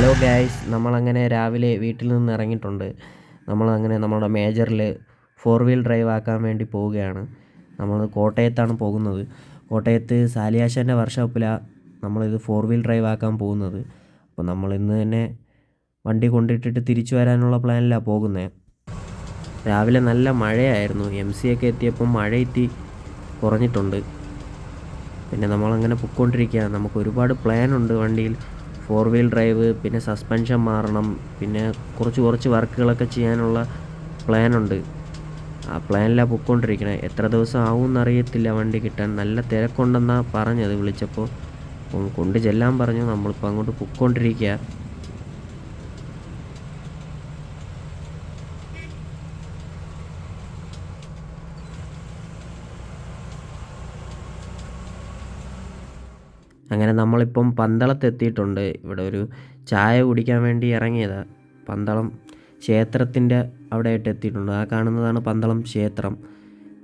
Guys നമ്മളങ്ങനെ രാവിലെ വീട്ടിൽ നിന്ന് ഇറങ്ങിയിട്ടുണ്ട്. നമ്മളങ്ങനെ നമ്മുടെ മേജറിൽ ഫോർ വീൽ ഡ്രൈവ് ആക്കാൻ വേണ്ടി പോവുകയാണ്. നമ്മൾ കോട്ടയത്താണ് പോകുന്നത്. കോട്ടയത്ത് സാലിയാശന്റെ വർക്ക്ഷോപ്പിലാണ് നമ്മളിത് ഫോർ വീൽ ഡ്രൈവ് ആക്കാൻ പോകുന്നത്. അപ്പോൾ നമ്മൾ ഇന്ന് തന്നെ വണ്ടി കൊണ്ടിട്ടിട്ട് തിരിച്ചു വരാനുള്ള പ്ലാനിലാണ് പോകുന്നത് രാവിലെ നല്ല മഴയായിരുന്നു. എം സി ഒക്കെ എത്തിയപ്പം മഴ എത്തി കുറഞ്ഞിട്ടുണ്ട്. പിന്നെ നമ്മളങ്ങനെ പൊക്കൊണ്ടിരിക്കുകയാണ്. നമുക്ക് ഒരുപാട് പ്ലാൻ ഉണ്ട് വണ്ടിയിൽ. ഫോർ വീൽ ഡ്രൈവ് പിന്നെ സസ്പെൻഷൻ മാറണം പിന്നെ കുറച്ച് കുറച്ച് വർക്കുകളൊക്കെ ചെയ്യാനുള്ള പ്ലാനുണ്ട് ആ പ്ലാനിലാണ് പൊയ്ക്കൊണ്ടിരിക്കണേ. എത്ര ദിവസം ആവും എന്നറിയത്തില്ല വണ്ടി കിട്ടാൻ നല്ല തിരക്കുണ്ടെന്നാണ് പറഞ്ഞത്. വിളിച്ചപ്പോൾ കൊണ്ട് ചെല്ലാൻ പറഞ്ഞു. നമ്മളിപ്പോൾ അങ്ങോട്ട് പൊയ്ക്കൊണ്ടിരിക്കുക അങ്ങനെ നമ്മളിപ്പം പന്തളത്ത് എത്തിയിട്ടുണ്ട് ഇവിടെ ഒരു ചായ കുടിക്കാൻ വേണ്ടി ഇറങ്ങിയതാണ് പന്തളം ക്ഷേത്രത്തിന്റെ അവിടെയായിട്ട് എത്തിയിട്ടുണ്ട്. ആ കാണുന്നതാണ് പന്തളം ക്ഷേത്രം.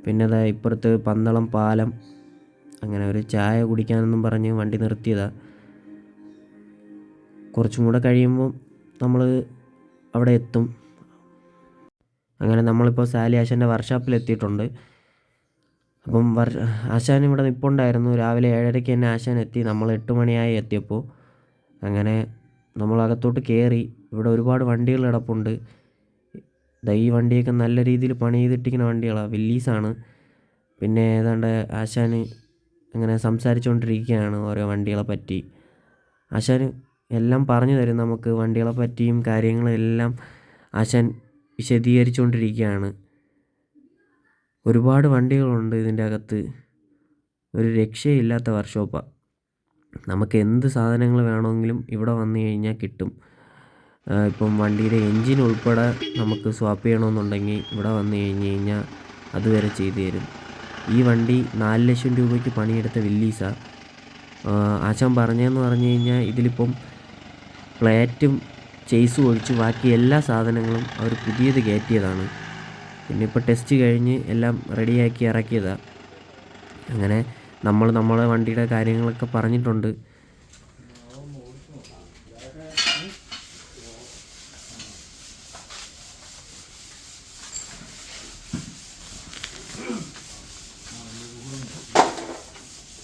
പിന്നെ അതാ ഇപ്പുറത്ത് പന്തളം പാലം. അങ്ങനെ ഒരു ചായ കുടിക്കാനെന്നും പറഞ്ഞ് വണ്ടി നിർത്തിയതാ. കുറച്ചും കൂടെ കഴിയുമ്പോൾ നമ്മൾ അവിടെ എത്തും. അങ്ങനെ നമ്മളിപ്പോൾ സാലിയാശന്റെ വർക്ക്ഷോപ്പിൽ എത്തിയിട്ടുണ്ട് അപ്പം വർ ആശാൻ ഇവിടെ നിൽപ്പുണ്ടായിരുന്നു രാവിലെ ഏഴരയ്ക്ക് തന്നെ ആശാൻ എത്തി. നമ്മൾ എട്ട് മണിയായി എത്തിയപ്പോൾ അങ്ങനെ നമ്മൾ അകത്തോട്ട് കയറി. ഇവിടെ ഒരുപാട് വണ്ടികൾ കിടപ്പുണ്ട്. ഈ വണ്ടിയൊക്കെ നല്ല രീതിയിൽ പണി ചെയ്തിട്ടിരിക്കുന്ന വണ്ടികളാണ് വില്ലീസാണ് പിന്നെ ഏതാണ്ട് ആശാൻ അങ്ങനെ സംസാരിച്ചുകൊണ്ടിരിക്കുകയാണ് ഓരോ വണ്ടികളെ പറ്റി. ആശാൻ എല്ലാം പറഞ്ഞു തരും നമുക്ക് വണ്ടികളെ പറ്റിയും കാര്യങ്ങളെല്ലാം ആശാൻ വിശദീകരിച്ചുകൊണ്ടിരിക്കുകയാണ്. ഒരുപാട് വണ്ടികളുണ്ട് ഇതിന്റെ അകത്ത് ഒരു രക്ഷയില്ലാത്ത വർക്ക്ഷോപ്പാണ് നമുക്ക് എന്ത് സാധനങ്ങൾ വേണമെങ്കിലും ഇവിടെ വന്നു കഴിഞ്ഞാൽ കിട്ടും. ഇപ്പം വണ്ടിയുടെ എൻജിൻ ഉൾപ്പെടെ നമുക്ക് സ്വാപ്പ് ചെയ്യണമെന്നുണ്ടെങ്കിൽ ഇവിടെ വന്നു കഴിഞ്ഞ് കഴിഞ്ഞാൽ അതുവരെ ചെയ്തു തരും. ഈ വണ്ടി നാല് ലക്ഷം രൂപയ്ക്ക് പണിയെടുത്ത വില്ലീസാണ് ആശാൻ പറഞ്ഞതെന്ന് പറഞ്ഞു കഴിഞ്ഞാൽ ഇതിലിപ്പം പ്ലേറ്റും ചെയ്സും ഒഴിച്ച് ബാക്കി എല്ലാ സാധനങ്ങളും അവർ പുതിയത് കയറ്റിയതാണ്. പിന്നെ ഇപ്പോൾ ടെസ്റ്റ് കഴിഞ്ഞ് എല്ലാം റെഡിയാക്കി ഇറക്കിയതാണ് അങ്ങനെ നമ്മൾ നമ്മളെ വണ്ടിയുടെ കാര്യങ്ങളൊക്കെ പറഞ്ഞിട്ടുണ്ട്.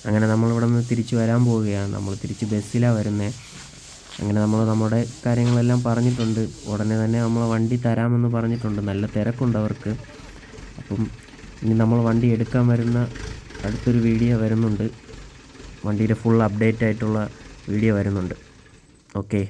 അങ്ങനെ നമ്മളിവിടെ നിന്ന് തിരിച്ച് വരാൻ പോവുകയാണ്. നമ്മൾ തിരിച്ച് ബസ്സിലാണ് വരുന്നത് അങ്ങനെ നമ്മൾ നമ്മുടെ കാര്യങ്ങളെല്ലാം പറഞ്ഞിട്ടുണ്ട്. ഉടനെ തന്നെ നമ്മൾ വണ്ടി തരാമെന്ന് പറഞ്ഞിട്ടുണ്ട്. നല്ല തിരക്കുണ്ട് അവർക്ക്. അപ്പം ഇനി നമ്മൾ വണ്ടി എടുക്കാൻ വരുന്ന അടുത്തൊരു വീഡിയോ വരുന്നുണ്ട്. വണ്ടിയുടെ ഫുൾ അപ്ഡേറ്റ് ആയിട്ടുള്ള വീഡിയോ വരുന്നുണ്ട്. ഓക്കെ